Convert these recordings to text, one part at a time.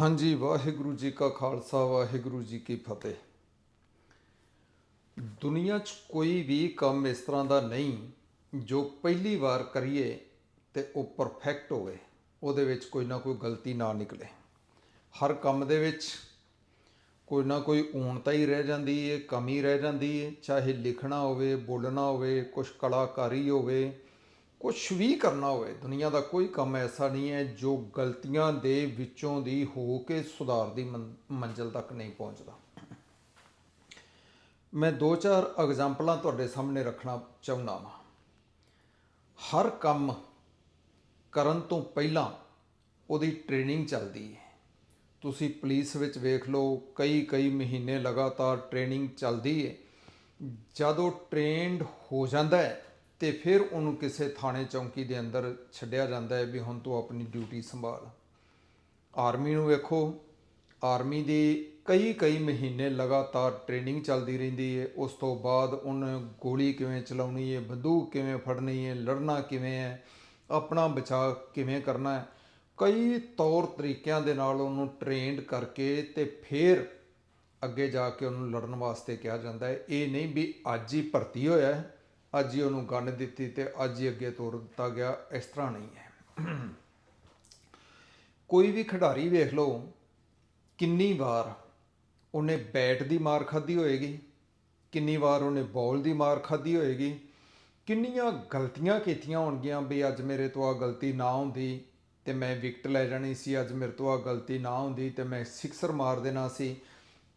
ਹਾਂਜੀ, ਵਾਹਿਗੁਰੂ ਜੀ ਕਾ ਖਾਲਸਾ, ਵਾਹਿਗੁਰੂ ਜੀ ਕੀ ਫਤਿਹ। ਦੁਨੀਆ 'ਚ ਕੋਈ ਵੀ ਕੰਮ ਇਸ ਤਰ੍ਹਾਂ ਦਾ ਨਹੀਂ ਜੋ ਪਹਿਲੀ ਵਾਰ ਕਰੀਏ ਤੇ ਉਹ ਪਰਫੈਕਟ ਹੋਵੇ, ਉਹਦੇ ਵਿੱਚ ਕੋਈ ਨਾ ਕੋਈ ਗਲਤੀ ਨਾ ਨਿਕਲੇ। ਹਰ ਕੰਮ ਦੇ ਵਿੱਚ ਕੋਈ ਨਾ ਕੋਈ ਊਣਤਾ ਹੀ ਰਹਿ ਜਾਂਦੀ ਹੈ ਕਮੀ ਰਹਿ ਜਾਂਦੀ ਹੈ ਚਾਹੇ ਲਿਖਣਾ ਹੋਵੇ, ਬੋਲਣਾ ਹੋਵੇ ਕੁਝ ਕਲਾਕਾਰੀ ਹੋਵੇ ਕੁਝ ਵੀ ਕਰਨਾ ਹੋਵੇ, ਦੁਨੀਆ ਦਾ ਕੋਈ ਕੰਮ ਐਸਾ ਨਹੀਂ ਹੈ ਜੋ ਗਲਤੀਆਂ ਦੇ ਵਿੱਚੋਂ ਦੀ ਹੋ ਕੇ ਸੁਧਾਰ ਦੀ ਮੰ- ਮੰਜ਼ਿਲ ਤੱਕ ਨਹੀਂ ਪਹੁੰਚਦਾ। ਮੈਂ ਦੋ ਚਾਰ ਐਗਜ਼ਾਮਪਲਾਂ ਤੁਹਾਡੇ ਸਾਹਮਣੇ ਰੱਖਣਾ ਚਾਹੁੰਦਾ ਹਾਂ ਹਰ ਕੰਮ ਕਰਨ ਤੋਂ ਪਹਿਲਾਂ ਉਹਦੀ ਟ੍ਰੇਨਿੰਗ ਚੱਲਦੀ ਹੈ। ਤੁਸੀਂ ਪੁਲਿਸ ਵਿੱਚ ਵੇਖ ਲਓ ਕਈ ਕਈ ਮਹੀਨੇ ਲਗਾਤਾਰ ਟ੍ਰੇਨਿੰਗ ਚੱਲਦੀ ਹੈ। ਜਦੋਂ ਟ੍ਰੇਨਡ ਹੋ ਜਾਂਦਾ ਹੈ ਤੇ ਫਿਰ ਉਹਨੂੰ ਕਿਸੇ ਥਾਣੇ ਚੌਂਕੀ ਦੇ ਅੰਦਰ ਛੱਡਿਆ ਜਾਂਦਾ ਹੈ ਵੀ ਹੁਣ ਤੂੰ ਆਪਣੀ ਡਿਊਟੀ ਸੰਭਾਲ। ਆਰਮੀ ਨੂੰ ਵੇਖੋ, ਆਰਮੀ ਦੀ ਕਈ ਕਈ ਮਹੀਨੇ ਲਗਾਤਾਰ ਟ੍ਰੇਨਿੰਗ ਚੱਲਦੀ ਰਹਿੰਦੀ ਹੈ। ਉਸ ਤੋਂ ਬਾਅਦ ਉਹਨੇ ਗੋਲੀ ਕਿਵੇਂ ਚਲਾਉਣੀ ਹੈ, ਬੰਦੂਕ ਕਿਵੇਂ ਫੜਨੀ ਹੈ, ਲੜਨਾ ਕਿਵੇਂ ਹੈ, ਆਪਣਾ ਬਚਾਅ ਕਿਵੇਂ ਕਰਨਾ ਹੈ, ਕਈ ਤੌਰ ਤਰੀਕਿਆਂ ਦੇ ਨਾਲ ਉਹਨੂੰ ਟ੍ਰੇਨਡ ਕਰਕੇ ਤੇ ਫਿਰ ਅੱਗੇ ਜਾ ਕੇ ਉਹਨੂੰ ਲੜਨ ਵਾਸਤੇ ਕਿਹਾ ਜਾਂਦਾ ਹੈ। ਇਹ ਨਹੀਂ ਵੀ ਅੱਜ ਹੀ ਭਰਤੀ ਹੋਇਆ ਹੈ। ਅੱਜ ਹੀ ਉਹਨੂੰ ਗੰਨ ਦਿੱਤੀ ਤੇ ਅੱਜ ਹੀ ਅੱਗੇ ਤੋਰ ਦਿੱਤਾ ਗਿਆ, ਇਸ ਤਰ੍ਹਾਂ ਨਹੀਂ ਹੈ। ਕੋਈ ਵੀ ਖਿਡਾਰੀ ਵੇਖ ਲਓ, ਕਿੰਨੀ ਵਾਰ ਉਹਨੇ ਬੈਟ ਦੀ ਮਾਰ ਖਾਧੀ ਹੋਏਗੀ, ਕਿੰਨੀ ਵਾਰ ਉਹਨੇ ਬਾਲ ਦੀ ਮਾਰ ਖਾਧੀ ਹੋਏਗੀ, ਕਿੰਨੀਆਂ ਗਲਤੀਆਂ ਕੀਤੀਆਂ ਹੋਣਗੀਆਂ ਵੀ ਅੱਜ ਮੇਰੇ ਤੋਂ ਆ ਗਲਤੀ ਨਾ ਹੁੰਦੀ ਤੇ ਮੈਂ ਵਿਕਟ ਲੈ ਜਾਣੀ ਸੀ, ਅੱਜ ਮੇਰੇ ਤੋਂ ਆ ਗਲਤੀ ਨਾ ਹੁੰਦੀ ਤੇ ਮੈਂ ਸਿਕਸਰ ਮਾਰ ਦੇਣਾ ਸੀ,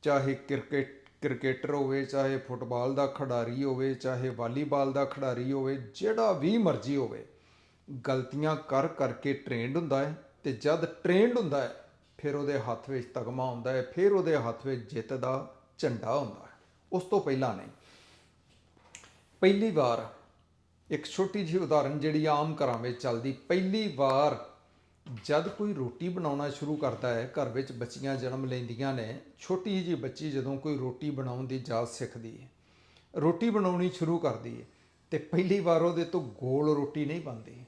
ਚਾਹੇ ਕ੍ਰਿਕਟ ਕ੍ਰਿਕਟਰ ਹੋਵੇ, ਚਾਹੇ ਫੁੱਟਬਾਲ ਦਾ ਖਿਡਾਰੀ ਹੋਵੇ, ਚਾਹੇ ਵਾਲੀਬਾਲ ਦਾ ਖਿਡਾਰੀ ਹੋਵੇ, ਜਿਹੜਾ ਵੀ ਮਰਜ਼ੀ ਹੋਵੇ, ਗਲਤੀਆਂ ਕਰ ਕਰਕੇ ਟ੍ਰੇਨਡ ਹੁੰਦਾ ਹੈ ਤੇ ਜਦ ਟ੍ਰੇਨਡ ਹੁੰਦਾ ਹੈ, ਫਿਰ ਉਹਦੇ ਹੱਥ ਵਿੱਚ ਤਗਮਾ ਹੁੰਦਾ ਹੈ, ਫਿਰ ਉਹਦੇ ਹੱਥ ਵਿੱਚ ਜਿੱਤ ਦਾ ਝੰਡਾ ਹੁੰਦਾ ਹੈ। ਉਸ ਤੋਂ ਪਹਿਲਾਂ ਨਹੀਂ। ਪਹਿਲੀ ਵਾਰ ਇੱਕ ਛੋਟੀ ਜਿਹੀ ਉਦਾਹਰਨ ਜਿਹੜੀ ਆਮ ਘਰਾਂ ਵਿੱਚ ਚੱਲਦੀ, ਪਹਿਲੀ ਵਾਰ ਜਦ ਕੋਈ ਰੋਟੀ ਬਣਾਉਣਾ ਸ਼ੁਰੂ ਕਰਦਾ ਹੈ, ਘਰ ਵਿੱਚ ਬੱਚੀਆਂ ਜਨਮ ਲੈਂਦੀਆਂ ਨੇ, ਛੋਟੀ ਜਿਹੀ ਬੱਚੀ ਜਦੋਂ ਕੋਈ ਰੋਟੀ ਬਣਾਉਣ ਦੀ ਜਾਚ ਸਿੱਖਦੀ ਹੈ, ਰੋਟੀ ਬਣਾਉਣੀ ਸ਼ੁਰੂ ਕਰਦੀ ਹੈ ਤੇ ਪਹਿਲੀ ਵਾਰ ਉਹਦੇ ਤੋਂ ਗੋਲ ਰੋਟੀ ਨਹੀਂ ਬਣਦੀ।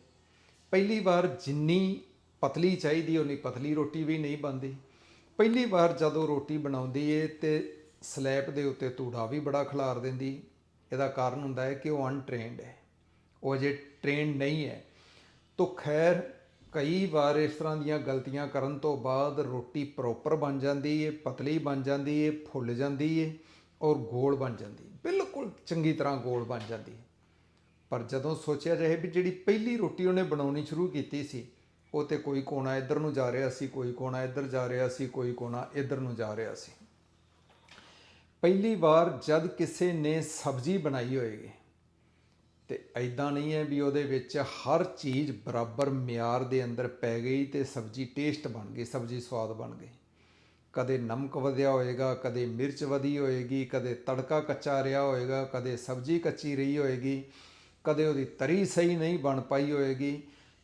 ਪਹਿਲੀ ਵਾਰ ਜਿੰਨੀ ਪਤਲੀ ਚਾਹੀਦੀ, ਉਨੀ ਪਤਲੀ ਰੋਟੀ ਵੀ ਨਹੀਂ ਬਣਦੀ। ਪਹਿਲੀ ਵਾਰ ਜਦੋਂ ਰੋਟੀ ਬਣਾਉਂਦੀ ਏ ਤੇ ਸਲੈਬ ਦੇ ਉੱਤੇ ਧੂੜਾ ਵੀ ਬੜਾ ਖਿਲਾਰ ਦਿੰਦੀ, ਇਹਦਾ ਕਾਰਨ ਹੁੰਦਾ ਹੈ ਕਿ ਉਹ ਅਨਟ੍ਰੇਨਡ ਹੈ। ਉਹ ਜੇ ਟ੍ਰੇਨਡ ਨਹੀਂ ਹੈ। ਤੋ ਖੈਰ ਕਈ ਵਾਰ ਇਸ ਤਰ੍ਹਾਂ ਦੀਆਂ ਗਲਤੀਆਂ ਕਰਨ ਤੋਂ ਬਾਅਦ ਰੋਟੀ ਪ੍ਰੋਪਰ ਬਣ ਜਾਂਦੀ ਏ, ਪਤਲੀ ਬਣ ਜਾਂਦੀ ਏ, ਫੁੱਲ ਜਾਂਦੀ ਏ ਔਰ ਗੋਲ ਬਣ ਜਾਂਦੀ ਬਿਲਕੁਲ ਚੰਗੀ ਤਰ੍ਹਾਂ ਗੋਲ ਬਣ ਜਾਂਦੀ ਹੈ ਪਰ ਜਦੋਂ ਸੋਚਿਆ ਜਾਏ ਵੀ ਜਿਹੜੀ ਪਹਿਲੀ ਰੋਟੀ ਉਹਨੇ ਬਣਾਉਣੀ ਸ਼ੁਰੂ ਕੀਤੀ ਸੀ, ਉਹ ਤੇ ਕੋਈ ਕੋਣਾ ਇੱਧਰ ਨੂੰ ਜਾ ਰਿਹਾ ਸੀ, ਕੋਈ ਕੋਣਾ ਇੱਧਰ ਜਾ ਰਿਹਾ ਸੀ, ਕੋਈ ਕੋਣਾ ਇੱਧਰ ਨੂੰ ਜਾ ਰਿਹਾ ਸੀ। ਪਹਿਲੀ ਵਾਰ ਜਦ ਕਿਸੇ ਨੇ ਸਬਜ਼ੀ ਬਣਾਈ ਹੋਏਗੀ ਤੇ ਐਦਾਂ ਨਹੀਂ ਹੈ ਵੀ ਉਹਦੇ ਵਿੱਚ ਹਰ ਚੀਜ਼ ਬਰਾਬਰ ਮਿਆਰ ਦੇ ਅੰਦਰ ਪੈ ਗਈ ਤੇ ਸਬਜ਼ੀ ਟੇਸਟ ਬਣ ਗਈ, ਸਬਜ਼ੀ ਸਵਾਦ ਬਣ ਗਈ। ਕਦੇ ਨਮਕ ਵਧਿਆ ਹੋਏਗਾ, ਕਦੇ ਮਿਰਚ ਵਧੀ ਹੋਏਗੀ, ਕਦੇ ਤੜਕਾ ਕੱਚਾ ਰਿਹਾ ਹੋਏਗਾ, ਕਦੇ ਸਬਜ਼ੀ ਕੱਚੀ ਰਹੀ ਹੋਏਗੀ, ਕਦੇ ਉਹਦੀ ਤਰੀ ਸਹੀ ਨਹੀਂ ਬਣ ਪਾਈ ਹੋਏਗੀ,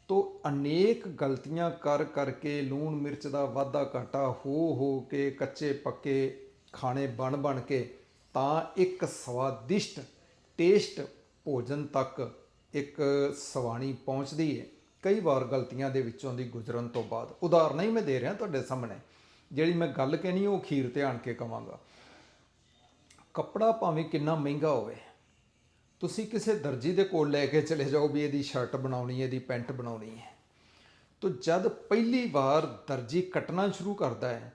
ਤੋ ਅਨੇਕ ਗਲਤੀਆਂ ਕਰ ਕਰਕੇ ਲੂਣ ਮਿਰਚ ਦਾ ਵਾਧਾ ਘਾਟਾ ਹੋ ਹੋ ਕੇ ਕੱਚੇ ਪੱਕੇ ਖਾਣੇ ਬਣ ਬਣ ਕੇ ਤਾਂ ਇੱਕ ਸਵਾਦਿਸ਼ਟ ਟੇਸਟ ਭੋਜਨ ਤੱਕ ਇੱਕ ਸਵਾਣੀ ਪਹੁੰਚਦੀ ਹੈ ਕਈ ਵਾਰ ਗਲਤੀਆਂ ਦੇ ਵਿੱਚੋਂ ਦੀ ਗੁਜ਼ਰਨ ਤੋਂ ਬਾਅਦ। ਉਦਾਹਰਨਾਂ ਹੀ ਮੈਂ ਦੇ ਰਿਹਾ ਤੁਹਾਡੇ ਸਾਹਮਣੇ। ਜਿਹੜੀ ਮੈਂ ਗੱਲ ਕਹਿਣੀ, ਉਹ ਖੀਰ ਤੇ ਆਣ ਕੇ ਕਵਾਂਗਾ। ਕੱਪੜਾ ਭਾਵੇਂ ਕਿੰਨਾ ਮਹਿੰਗਾ ਹੋਵੇ, ਤੁਸੀਂ ਕਿਸੇ ਦਰਜੀ ਦੇ ਕੋਲ ਲੈ ਕੇ ਚਲੇ ਜਾਓ ਵੀ ਇਹਦੀ ਸ਼ਰਟ ਬਣਾਉਣੀ ਹੈ, ਇਹਦੀ ਪੈਂਟ ਬਣਾਉਣੀ ਹੈ। ਤੋ ਜਦ ਪਹਿਲੀ ਵਾਰ ਦਰਜੀ ਕੱਟਣਾ ਸ਼ੁਰੂ ਕਰਦਾ ਹੈ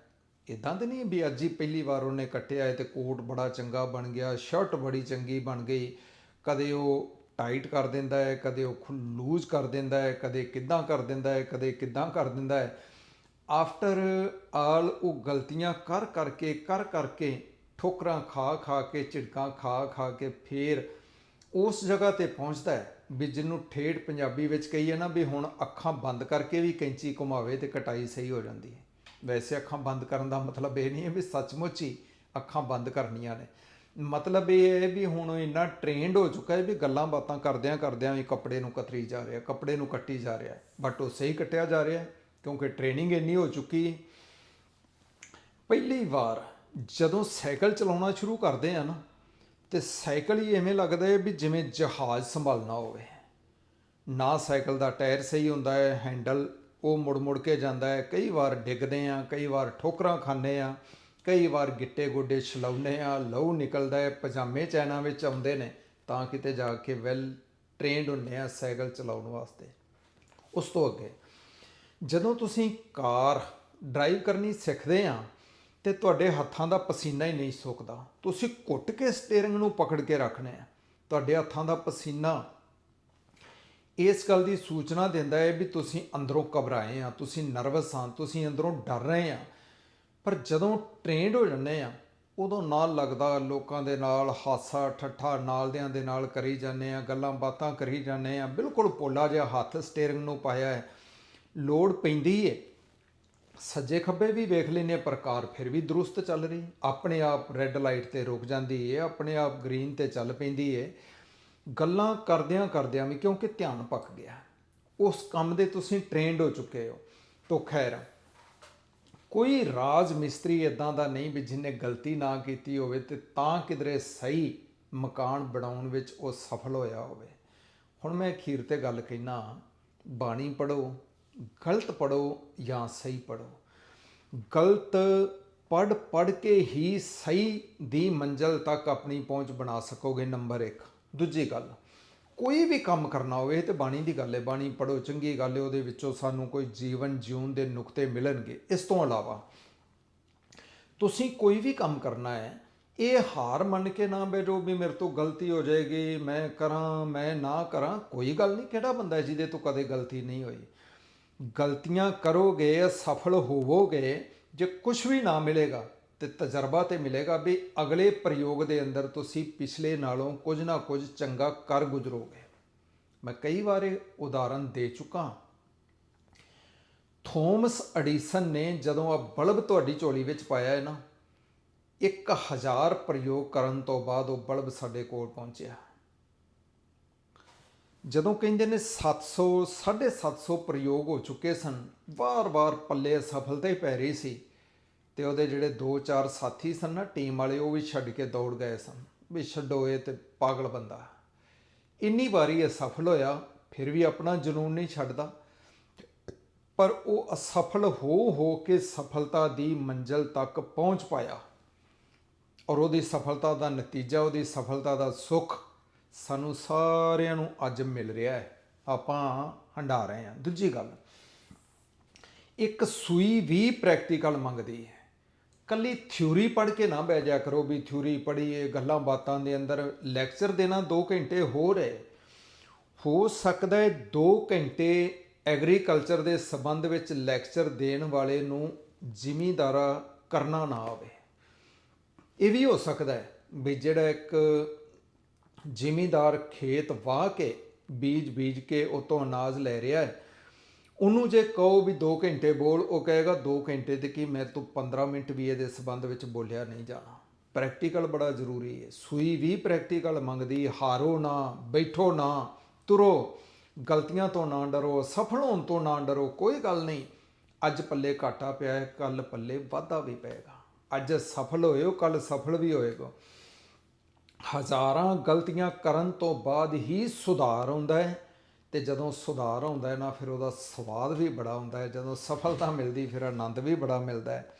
ਇਦਾਂ ਤੇ ਨਹੀਂ ਵੀ ਅੱਜ ਹੀ ਪਹਿਲੀ ਵਾਰ ਉਹਨੇ ਕੱਟਿਆ ਹੈ ਤੇ ਕੋਟ ਬੜਾ ਚੰਗਾ ਬਣ ਗਿਆ, ਸ਼ਰਟ ਬੜੀ ਚੰਗੀ ਬਣ ਗਈ ਕਦੇ ਉਹ ਟਾਈਟ ਕਰ ਦਿੰਦਾ ਹੈ, ਕਦੇ ਉਹ ਲੂਜ਼ ਕਰ ਦਿੰਦਾ ਹੈ, ਕਦੇ ਕਿੱਦਾਂ ਕਰ ਦਿੰਦਾ ਹੈ, ਕਦੇ ਕਿੱਦਾਂ ਕਰ ਦਿੰਦਾ ਹੈ। ਆਫਟਰ ਆਲ ਉਹ ਗਲਤੀਆਂ ਕਰ ਕਰਕੇ ਕਰ ਕਰਕੇ ਠੋਕਰਾਂ ਖਾ ਖਾ ਕੇ, ਝਿੜਕਾਂ ਖਾ ਖਾ ਕੇ ਫੇਰ ਉਸ ਜਗ੍ਹਾ ਤੇ ਪਹੁੰਚਦਾ ਹੈ ਵੀ ਜਿਹਨੂੰ ਠੇਠ ਪੰਜਾਬੀ ਵਿੱਚ ਕਹੀਏ ਨਾ ਵੀ ਹੁਣ ਅੱਖਾਂ ਬੰਦ ਕਰਕੇ ਵੀ ਕੈਂਚੀ ਘੁਮਾਵੇ ਤੇ ਕਟਾਈ ਸਹੀ ਹੋ ਜਾਂਦੀ ਹੈ। ਵੈਸੇ ਅੱਖਾਂ ਬੰਦ ਕਰਨ ਦਾ ਮਤਲਬ ਇਹ ਨਹੀਂ ਹੈ ਵੀ ਸੱਚਮੁੱਚ ਹੀ ਅੱਖਾਂ ਬੰਦ ਕਰਨੀਆਂ ਨੇ। ਮਤਲਬ ਇਹ ਹੈ ਵੀ ਹੁਣ ਉਹ ਇੰਨਾ ਟ੍ਰੇਨਡ ਹੋ ਚੁੱਕਾ ਹੈ ਵੀ ਗੱਲਾਂ ਬਾਤਾਂ ਕਰਦਿਆਂ ਕਰਦਿਆਂ ਵੀ ਕੱਪੜੇ ਨੂੰ ਕਤਰੀ ਜਾ ਰਿਹਾ, ਕੱਪੜੇ ਨੂੰ ਕੱਟੀ ਜਾ ਰਿਹਾ। ਬਟ ਉਹ ਸਹੀ ਕੱਟਿਆ ਜਾ ਰਿਹਾ, ਕਿਉਂਕਿ ਟ੍ਰੇਨਿੰਗ ਇੰਨੀ ਹੋ ਚੁੱਕੀ ਪਹਿਲੀ ਵਾਰ ਜਦੋਂ ਸਾਈਕਲ ਚਲਾਉਣਾ ਸ਼ੁਰੂ ਕਰਦੇ ਆ ਨਾ, ਤੇ ਸਾਈਕਲ ਹੀ ਐਵੇਂ ਲੱਗਦਾ ਹੈ ਵੀ ਜਿਵੇਂ ਜਹਾਜ਼ ਸੰਭਾਲਣਾ ਹੋਵੇ। ਨਾ ਸਾਈਕਲ ਦਾ ਟਾਇਰ ਸਹੀ ਹੁੰਦਾ ਹੈ, ਹੈਂਡਲ ਉਹ ਮੁੜ ਮੁੜ ਕੇ ਜਾਂਦਾ ਹੈ। ਕਈ ਵਾਰ ਡਿੱਗਦੇ ਆ, ਕਈ ਵਾਰ ਠੋਕਰਾਂ ਖਾਂਦੇ ਆ। ਕਈ ਵਾਰ ਗਿੱਟੇ ਗੋਡੇ ਛਲਾਉਂਦੇ ਆ ਲਹੂ ਨਿਕਲਦਾ ਹੈ, ਪਜਾਮੇ ਚੈਨਾਂ ਵਿੱਚ ਆਉਂਦੇ ਨੇ, ਤਾਂ ਕਿਤੇ ਜਾ ਕੇ ਵੈਲ ਟ੍ਰੇਨਡ ਹੁੰਦੇ ਆ ਸਾਈਕਲ ਚਲਾਉਣ ਵਾਸਤੇ। ਉਸ ਤੋਂ ਅੱਗੇ, ਜਦੋਂ ਤੁਸੀਂ ਕਾਰ ਡਰਾਈਵ ਕਰਨੀ ਸਿੱਖਦੇ ਆ ਤੇ ਤੁਹਾਡੇ ਹੱਥਾਂ ਦਾ ਪਸੀਨਾ ਹੀ ਨਹੀਂ ਸੁੱਕਦਾ। ਤੁਸੀਂ ਘੁੱਟ ਕੇ ਸਟੀਅਰਿੰਗ ਨੂੰ ਪਕੜ ਕੇ ਰੱਖਣਾ ਹੈ ਤੁਹਾਡੇ ਹੱਥਾਂ ਦਾ ਪਸੀਨਾ ਇਸ ਗੱਲ ਦੀ ਸੂਚਨਾ ਦਿੰਦਾ ਹੈ ਵੀ ਤੁਸੀਂ ਅੰਦਰੋਂ ਘਬਰਾਏ ਆ ਤੁਸੀਂ ਨਰਵਸ ਆ ਤੁਸੀਂ ਅੰਦਰੋਂ ਡਰ ਰਹੇ ਆ ਪਰ ਜਦੋਂ ਟ੍ਰੇਨਡ ਹੋ ਜਾਂਦੇ ਆ, ਉਦੋਂ ਨਾਲ ਲੱਗਦਾ ਲੋਕਾਂ ਦੇ ਨਾਲ ਹਾਸਾ ਠੱਠਾ ਨਾਲਦਿਆਂ ਦੇ ਨਾਲ ਕਰੀ ਜਾਂਦੇ ਆ, ਗੱਲਾਂ ਬਾਤਾਂ ਕਰੀ ਜਾਂਦੇ ਆ। ਬਿਲਕੁਲ ਪੋਲਾ ਜਿਹਾ ਹੱਥ ਸਟੀਅਰਿੰਗ ਨੂੰ ਪਾਇਆ ਹੈ। ਲੋੜ ਪੈਂਦੀ ਏ। ਸੱਜੇ ਖੱਬੇ ਵੀ ਵੇਖ ਲੈਨੇ ਪਰ ਕਾਰ ਫਿਰ ਵੀ ਦਰੁਸਤ ਚੱਲ ਰਹੀ। ਆਪਣੇ ਆਪ ਰੈੱਡ ਲਾਈਟ ਤੇ ਰੁਕ ਜਾਂਦੀ ਏ, ਆਪਣੇ ਆਪ ਗ੍ਰੀਨ ਤੇ ਚੱਲ ਪੈਂਦੀ ਏ। ਗੱਲਾਂ ਕਰਦਿਆਂ ਕਰਦਿਆਂ ਵੀ ਕਿਉਂਕਿ ਧਿਆਨ ਪੱਕ ਗਿਆ। ਉਸ ਕੰਮ ਦੇ ਤੁਸੀਂ ਟ੍ਰੇਨਡ ਹੋ ਚੁੱਕੇ ਹੋ। ਤੋ ਖੈਰ ਕੋਈ ਰਾਜ ਮਿਸਤਰੀ ਇਦਾਂ ਦਾ ਨਹੀਂ ਵੀ ਜਿਹਨੇ ਗਲਤੀ ਨਾ ਕੀਤੀ ਹੋਵੇ ਤੇ ਤਾਂ ਕਿਧਰੇ ਸਹੀ ਮਕਾਨ ਬਣਾਉਣ ਵਿੱਚ ਉਹ ਸਫਲ ਹੋਇਆ ਹੋਵੇ। ਹੁਣ ਮੈਂ ਅਖੀਰ ਤੇ ਗੱਲ ਕਹਿਣਾ ਬਾਣੀ ਪੜੋ ਗਲਤ ਪੜੋ ਜਾਂ ਸਹੀ ਪੜੋ ਗਲਤ ਪੜ ਪੜ ਕੇ ਹੀ ਸਹੀ ਦੀ ਮੰਜ਼ਲ ਤੱਕ ਆਪਣੀ ਪਹੁੰਚ ਬਣਾ ਸਕੋਗੇ ਨੰਬਰ 1 ਦੂਜੀ ਗੱਲ ਕੋਈ ਵੀ ਕੰਮ ਕਰਨਾ ਹੋਵੇ ਤੇ ਬਾਣੀ ਦੀ ਗੱਲ ਹੈ, ਬਾਣੀ ਪੜੋ ਚੰਗੀ ਗੱਲ ਹੈ, ਉਹਦੇ ਵਿੱਚੋਂ ਸਾਨੂੰ ਕੋਈ ਜੀਵਨ ਜਿਉਣ ਦੇ ਨੁਕਤੇ ਮਿਲਣਗੇ, ਇਸ ਤੋਂ ਇਲਾਵਾ ਤੁਸੀਂ ਕੋਈ ਵੀ ਕੰਮ ਕਰਨਾ ਹੈ, ਇਹ ਹਾਰ ਮੰਨ ਕੇ ਨਾ ਬੈਠੋ ਵੀ ਮੇਰੇ ਤੋਂ ਗਲਤੀ ਹੋ ਜਾਏਗੀ, ਮੈਂ ਕਰਾਂ, ਮੈਂ ਨਾ ਕਰਾਂ, ਕੋਈ ਗੱਲ ਨਹੀਂ, ਕਿਹੜਾ ਬੰਦਾ ਜਿਹਦੇ ਤੋਂ ਕਦੇ ਗਲਤੀ ਨਹੀਂ ਹੋਈ? ਗਲਤੀਆਂ ਕਰੋਗੇ, ਸਫਲ ਹੋਵੋਗੇ, ਜੇ ਕੁਝ ਵੀ ਨਾ ਮਿਲੇਗਾ ਤੇ ਤਜਰਬਾ ਤੇ ਮਿਲੇਗਾ ਵੀ ਅਗਲੇ ਪ੍ਰਯੋਗ ਦੇ ਅੰਦਰ ਤੁਸੀਂ ਪਿਛਲੇ ਨਾਲੋਂ ਕੁਝ ਨਾ ਕੁਝ ਚੰਗਾ ਕਰ ਗੁਜ਼ਰੋਗੇ। ਮੈਂ ਕਈ ਵਾਰ ਇਹ ਉਦਾਹਰਨ ਦੇ ਚੁੱਕਾ ਥੋਮਸ ਐਡੀਸਨ ਨੇ ਜਦੋਂ ਆ ਬਲਬ ਤੁਹਾਡੀ ਝੋਲੀ ਵਿੱਚ ਪਾਇਆ ਹੈ ਨਾ 1000 ਪ੍ਰਯੋਗ ਕਰਨ ਤੋਂ ਬਾਅਦ ਉਹ ਬਲਬ ਸਾਡੇ ਕੋਲ ਪਹੁੰਚਿਆ। ਜਦੋਂ ਕਹਿੰਦੇ ਨੇ 700 750 ਪ੍ਰਯੋਗ ਹੋ ਚੁੱਕੇ ਸਨ, ਵਾਰ-ਵਾਰ ਪੱਲੇ ਸਫਲਤਾ ਹੀ ਪੈ ਰਹੀ ਸੀ। ਤੇ ਉਹਦੇ ਜਿਹੜੇ 2-4 ਸਾਥੀ ਸਨ ਨਾ ਟੀਮ ਵਾਲੇ, ਉਹ ਵੀ ਛੱਡ ਕੇ ਦੌੜ ਗਏ ਸਨ ਵੀ ਛੱਡੋਏ ਇਹ ਤੇ ਪਾਗਲ ਬੰਦਾ। ਇੰਨੀ ਵਾਰੀ ਇਹ ਸਫਲ ਹੋਇਆ, ਫਿਰ ਵੀ ਆਪਣਾ ਜਨੂਨ ਨਹੀਂ ਛੱਡਦਾ। ਪਰ ਉਹ ਅਸਫਲ ਹੋ ਹੋ ਕੇ ਸਫਲਤਾ ਦੀ ਮੰਜ਼ਲ ਤੱਕ ਪਹੁੰਚ ਪਾਇਆ। ਔਰ ਉਹਦੀ ਸਫਲਤਾ ਦਾ ਨਤੀਜਾ, ਉਹਦੀ ਸਫਲਤਾ ਦਾ ਸੁੱਖ ਸਾਨੂੰ ਸਾਰਿਆਂ ਨੂੰ ਅੱਜ ਮਿਲ ਰਿਹਾ ਹੈ। ਆਪਾਂ ਹੰਡਾ ਰਹੇ ਹਾਂ। ਦੂਜੀ ਗੱਲ, ਇੱਕ ਸੂਈ ਵੀ ਪ੍ਰੈਕਟੀਕਲ ਮੰਗਦੀ ਹੈ। ਕੱਲੀ ਥਿਊਰੀ ਪੜ੍ਹ ਕੇ ਨਾ ਬਹਿ ਜਾ ਕਰੋ ਵੀ ਥਿਊਰੀ ਪੜ੍ਹੀਏ, ਗੱਲਾਂ ਬਾਤਾਂ ਦੇ ਅੰਦਰ ਲੈਕਚਰ ਦੇਣਾ 2 ਘੰਟੇ ਹੋਰ ਹੈ ਹੋ ਸਕਦਾ ਹੈ 2 ਘੰਟੇ ਐਗਰੀਕਲਚਰ ਦੇ ਸੰਬੰਧ ਵਿੱਚ ਲੈਕਚਰ ਦੇਣ ਵਾਲੇ ਨੂੰ ਜ਼ਿਮੀਂਦਾਰਾ ਕਰਨਾ ਨਾ ਆਵੇ। ਇਹ ਵੀ ਹੋ ਸਕਦਾ ਹੈ ਵੀ ਜਿਹੜਾ ਇੱਕ ਜ਼ਿਮੀਂਦਾਰ ਖੇਤ ਵਾਹ ਕੇ ਬੀਜ ਬੀਜ ਕੇ ਉਤੋਂ ਅਨਾਜ ਲੈ ਰਿਹਾ ਹੈ ਉਹਨੂੰ ਜੇ ਕਹੋ ਵੀ 2 ਘੰਟੇ ਬੋਲ, ਉਹ ਕਹੇਗਾ 2 ਘੰਟੇ ਤੇ ਕੀ ਮੈਂ ਤੋਂ 15 ਮਿੰਟ ਵੀ ਇਹਦੇ ਸਬੰਧ ਵਿੱਚ ਬੋਲਿਆ ਨਹੀਂ ਜਾਣਾ। ਪ੍ਰੈਕਟੀਕਲ ਬੜਾ ਜ਼ਰੂਰੀ ਹੈ। ਸੂਈ ਵੀ ਪ੍ਰੈਕਟੀਕਲ ਮੰਗਦੀ, ਹਾਰੋ ਨਾ, ਬੈਠੋ ਨਾ, ਤੁਰੋ। ਗਲਤੀਆਂ ਤੋਂ ਨਾ ਡਰੋ, ਸਫਲ ਹੋਣ ਤੋਂ ਨਾ ਡਰੋ, ਕੋਈ ਗੱਲ ਨਹੀਂ। ਅੱਜ ਪੱਲੇ ਘਾਟਾ ਪਿਆ ਹੈ ਕੱਲ ਪੱਲੇ ਵਾਧਾ ਵੀ ਪਏਗਾ। ਅੱਜ ਸਫਲ ਹੋਏ ਹੋ ਕੱਲ ਸਫਲ ਵੀ ਹੋਏਗਾ। ਹਜ਼ਾਰਾਂ ਗਲਤੀਆਂ ਕਰਨ ਤੋਂ ਬਾਅਦ ਹੀ ਸੁਧਾਰ ਆਉਂਦਾ ਹੈ। ਤੇ ਜਦੋਂ ਸੁਧਾਰ ਆਉਂਦਾ ਹੈ ਨਾ, ਫਿਰ ਉਹਦਾ ਸਵਾਦ ਵੀ ਬੜਾ ਹੁੰਦਾ ਹੈ, ਜਦੋਂ ਸਫਲਤਾ ਮਿਲਦੀ, ਫਿਰ ਆਨੰਦ ਵੀ ਬੜਾ ਮਿਲਦਾ ਹੈ।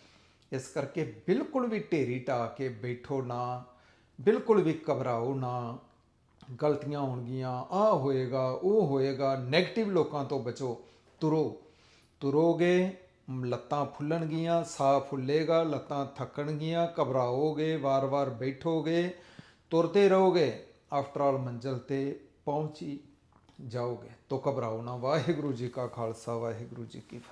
ਇਸ ਕਰਕੇ ਬਿਲਕੁਲ ਵੀ ਢੇਰੀ ਢਾ ਕੇ ਬੈਠੋ ਨਾ, ਬਿਲਕੁਲ ਵੀ ਘਬਰਾਓ ਨਾ, ਗਲਤੀਆਂ ਹੋਣਗੀਆਂ ਆ ਹੋਏਗਾ, ਉਹ ਹੋਏਗਾ 네ਗੇਟਿਵ ਲੋਕਾਂ ਤੋਂ ਬਚੋ, ਤੁਰੋ। ਤੁਰੋਗੇ, ਲੱਤਾਂ ਫੁੱਲਣਗੀਆਂ, ਸਾਹ ਫੁੱਲੇਗਾ, ਲੱਤਾਂ ਥੱਕਣਗੀਆਂ, ਘਬਰਾਓਗੇ, ਵਾਰ-ਵਾਰ ਬੈਠੋਗੇ, ਤੁਰਦੇ ਰਹੋਗੇ। ਆਫਟਰ ਆਲ ਮੰਜ਼ਲ ਤੇ ਪਹੁੰਚੀ। ਜਾਓਗੇ ਤੋ ਘਬਰਾਓ ਨਾ। ਵਾਹਿਗੁਰੂ ਜੀ ਕਾ ਖਾਲਸਾ ਵਾਹਿਗੁਰੂ ਜੀ ਕੀ ਫਤਿਹ।